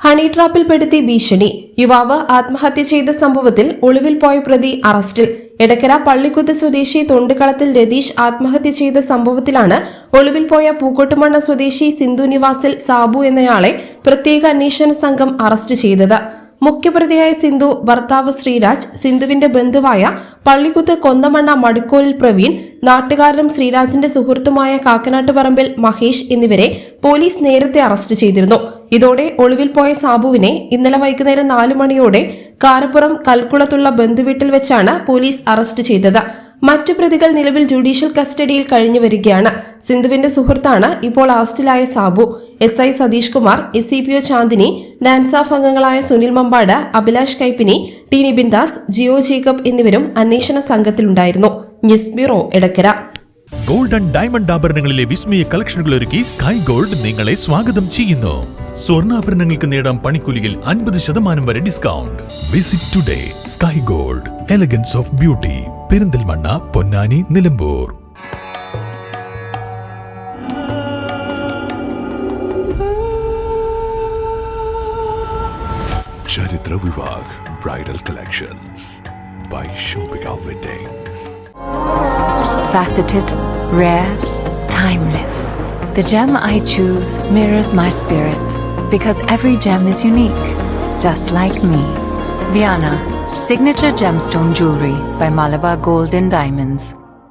honey ട്രാപ്പിൽപ്പെടുത്തി ഭീഷണി. യുവാവ് ആത്മഹത്യ ചെയ്ത സംഭവത്തിൽ ഒളിവിൽ പോയ പ്രതി അറസ്റ്റിൽ. എടക്കര പള്ളിക്കുത്ത് സ്വദേശി തൊണ്ടുകളത്തിൽ രതീഷ് ആത്മഹത്യ ചെയ്ത സംഭവത്തിലാണ് ഒളിവിൽ പോയ പൂക്കോട്ടുമണ്ണ സ്വദേശി സിന്ധു നിവാസിൽ സാബു എന്നയാളെ പ്രത്യേക അന്വേഷണ സംഘം അറസ്റ്റ് ചെയ്തത്. മുഖ്യപ്രതിയായ സിന്ധു ഭർത്താവ് ശ്രീരാജ് സിന്ധുവിന്റെ ബന്ധുവായ പള്ളിക്കുത്ത് കൊന്നമണ്ണ മടുക്കോലിൽ പ്രവീൺ നാട്ടുകാരനും ശ്രീരാജിന്റെ സുഹൃത്തുമായ കാക്കനാട്ടുപറമ്പിൽ മഹേഷ് എന്നിവരെ പോലീസ് നേരത്തെ അറസ്റ്റ് ചെയ്തിരുന്നു. ഇതോടെ ഒളിവിൽ പോയ സാബുവിനെ ഇന്നലെ വൈകുന്നേരം നാലു മണിയോടെ കാരപ്പുറം കൽക്കുളത്തുള്ള ബന്ധുവീട്ടിൽ വെച്ചാണ് പോലീസ് അറസ്റ്റ് ചെയ്തത്. മറ്റു പ്രതികൾ നിലവിൽ ജുഡീഷ്യൽ കസ്റ്റഡിയിൽ കഴിഞ്ഞു വരികയാണ്. സിന്ധുവിന്റെ സുഹൃത്താണ് ഇപ്പോൾ അറസ്റ്റിലായ Sabu. S I Satheesh Kumar S C P O Chandini DANSAF അംഗങ്ങളായ സുനിൽ മമ്പാട് അഭിലാഷ് കൈപ്പിനി ടി നിബിൻ ദാസ് ജിയോ ജേക്കബ് എന്നിവരും അന്വേഷണ സംഘത്തിലുണ്ടായിരുന്നു. News bureau Edakkara. Golden diamond ആഭരണങ്ങളിലെ വിസ്മയ കളക്ഷനുകൾ ഒരുക്കി സ്കൈ ഗോൾഡ് നിങ്ങളെ സ്വാഗതം ചെയ്യുന്നു. സ്വർണാഭരണങ്ങൾക്ക് നേടാം പണിക്കൂലിയിൽ അൻപത് ശതമാനം വരെ discount visit today sky gold elegance of beauty Perinthalmanna Ponnani Nilambur Charitra Vivag Bridal Collections by Shobika Weddings. faceted, rare, timeless. The gem I choose mirrors my spirit because every gem is unique, just like me. Viana, signature gemstone jewelry by Malabar Gold and Diamonds.